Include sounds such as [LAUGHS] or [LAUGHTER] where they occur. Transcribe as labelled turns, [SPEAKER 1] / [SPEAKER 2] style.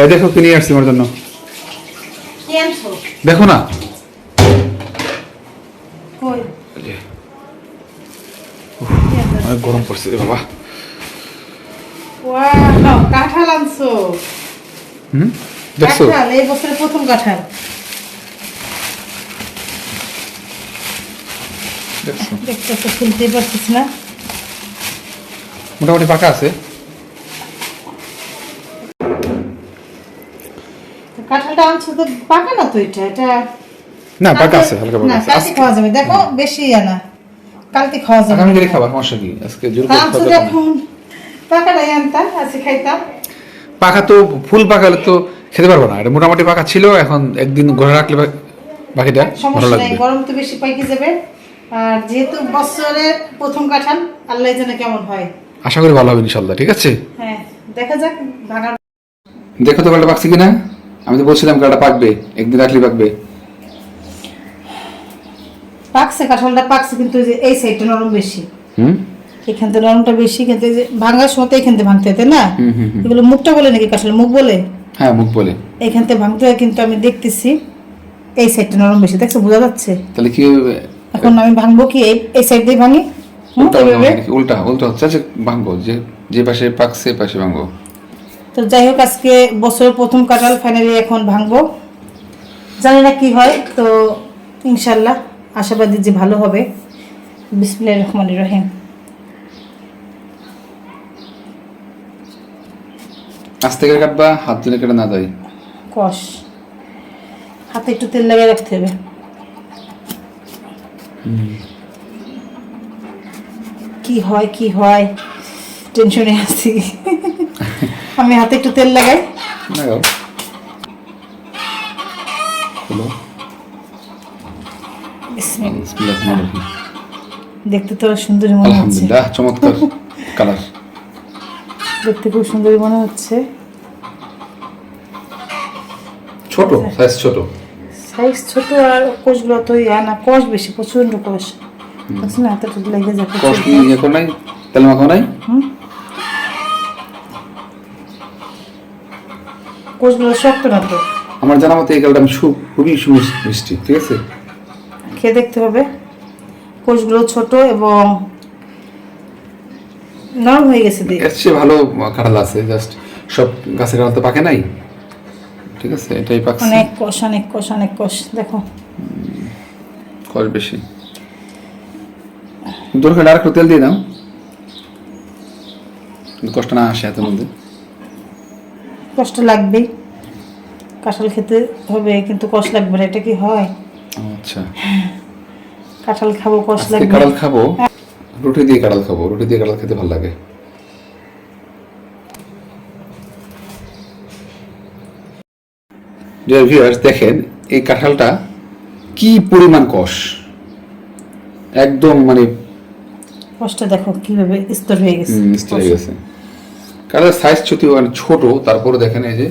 [SPEAKER 1] এ দেখো কি নিয়ে আসছি আমার জন্য। দেখো না। অনেক গরম পড়ছে রে বাবা।
[SPEAKER 2] কাঁঠাল আনছো।
[SPEAKER 1] হুম? দেখছ?
[SPEAKER 2] এই বছরের প্রথম কাঁঠাল।
[SPEAKER 1] দেখছ?
[SPEAKER 2] পারছিস না।
[SPEAKER 1] মোটামুটি পাকা আছে।
[SPEAKER 2] কাঁঠালটা পাকা না তো এটা? এটা
[SPEAKER 1] না পাকা আছে হালকা পাকা আছে। আজকে
[SPEAKER 2] খাওয়া যাবে। দেখো বেশি আনা কালকে খাওয়া যাবে।
[SPEAKER 1] আগামী দিনে খাবার সমস্যা কি? আজকে জোর করে খাওয়া যাবে না।
[SPEAKER 2] পাকাটাই আনতাম আজকে খাইতাম।
[SPEAKER 1] পাকা তো ফুল পাকালে তো খেতে পারব না। এটা মোটামুটি পাকা ছিল এখন একদিন ঘরে রাখলে বাকিটা ভালো
[SPEAKER 2] সমস্যা নেই
[SPEAKER 1] লাগবে।
[SPEAKER 2] গরম তো বেশি পাইকে যাবে। আর যেহেতু বছরের প্রথম কাঁঠাল আল্লাহ জানে কেমন হয়।
[SPEAKER 1] আশা করি ভালো হবে ইনশাল্লাহ ঠিক আছে?
[SPEAKER 2] হ্যাঁ দেখা যাক ভাঙার
[SPEAKER 1] দেখো তো কালটা পাকছে কিনা? আমি তো বলছিলাম কালটা পাকবে একদিন রাখলে পাকবে।
[SPEAKER 2] পাকছে কাঁঠালটা পাকছে কিন্তু এই সাইডটা নরম বেশি।
[SPEAKER 1] হুম?
[SPEAKER 2] এখান থেকে নরমটা বেশি কিন্তু যে ভাঙার সময় তো এখান থেকে ভাঙতে হতে না?
[SPEAKER 1] হুম, হুম, হুম।
[SPEAKER 2] এগুলো মুখটা বলে নাকি কাঁঠাল? মুখ বলে?
[SPEAKER 1] হ্যাঁ মুখ বলে।
[SPEAKER 2] এখান থেকে ভাঙতে হয় কিন্তু আমি দেখতেছি এই সাইডটা নরম বেশি। দেখছ বোঝা যাচ্ছে?
[SPEAKER 1] তাহলে কি হবে?
[SPEAKER 2] এখন আমি ভাঙবো কি? এই সাইড দিয়ে ভাঙি?
[SPEAKER 1] উল্টা
[SPEAKER 2] এইভাবে।
[SPEAKER 1] উল্টা উল্টা হচ্ছে ভাঙবো যে যে পাশে পাকছে পাশে ভাঙবো।
[SPEAKER 2] তো যাই হোক আজকে বছরের প্রথম কাঁঠাল ফাইনালি এখন ভাঙবো। জানি না কি হয় তো ইনশাল্লাহ আশাবাদী যে ভালো হবে। বিসমিল্লাহ রহমান রহিম।
[SPEAKER 1] আস্তে করে কাটবা হাত দিলে কেটে না যায়
[SPEAKER 2] কষ হাতে একটু তেল লাগিয়ে রাখতে হবে। কি হয় কি হয় টেনশনে আছি। [LAUGHS] আমি হাতে একটু তেল লাগাই।
[SPEAKER 1] রহিম।
[SPEAKER 2] দেখতে তো সুন্দরী মনে হচ্ছে।
[SPEAKER 1] আলহামদুলিল্লাহ চমৎকার কালার।
[SPEAKER 2] দেখতে খুব সুন্দরী মনে হচ্ছে।
[SPEAKER 1] ছোট সাইজ ছোট।
[SPEAKER 2] সাইজ ছোট আর কোষগুলো তো ইয়া না কোষ বেশি প্রচণ্ড কোষ। দেখছি না হাতে লেগে যায়।
[SPEAKER 1] কষ্ট ইয়ে নাই? তেল মাখাও নাই?
[SPEAKER 2] কোষগুলো শক্ত না তো?
[SPEAKER 1] আমার জানা মতে এই কালটা খুবই মিষ্টি ঠিক আছে?
[SPEAKER 2] খেয়ে দেখতে হবে। কোষগুলো ছোট এবং নরম হয়ে গেছে
[SPEAKER 1] এর ভালো কাঁঠাল আছে জাস্ট সব গাছের কাঁঠাল তো পাকে নাই। ঠিক আছে এটাই পাকছে।
[SPEAKER 2] অনেক কষ অনেক কষ অনেক কষ দেখো।
[SPEAKER 1] কষ বেশি। দরকার আর একটু তেল দিয়ে দাও। কষ্ট না আসে এত মধ্যে।
[SPEAKER 2] কষ্ট লাগবেই। কাঁঠাল খেতে হবে কিন্তু কষ লাগবে না এটা কি হয়?
[SPEAKER 1] আচ্ছা।
[SPEAKER 2] কাঁঠাল খাব কষ
[SPEAKER 1] আজকে
[SPEAKER 2] লাগবে।
[SPEAKER 1] কাঁঠাল খাব? রুটি দিয়ে কাঁঠাল খাব রুটি দিয়ে কাঁঠাল খেতে ভালো লাগে। ভিউয়ার্স দেখেন এই কাঁঠালটা কি পরিমাণ কষ? একদম মানে
[SPEAKER 2] কষ্ট দেখো কীভাবে স্তর হয়ে গেছে।
[SPEAKER 1] মিষ্টি হয়ে গেছে। কাঁঠালের সাইজ ছুটি মানে ছোটো তারপরে দেখেন এই যে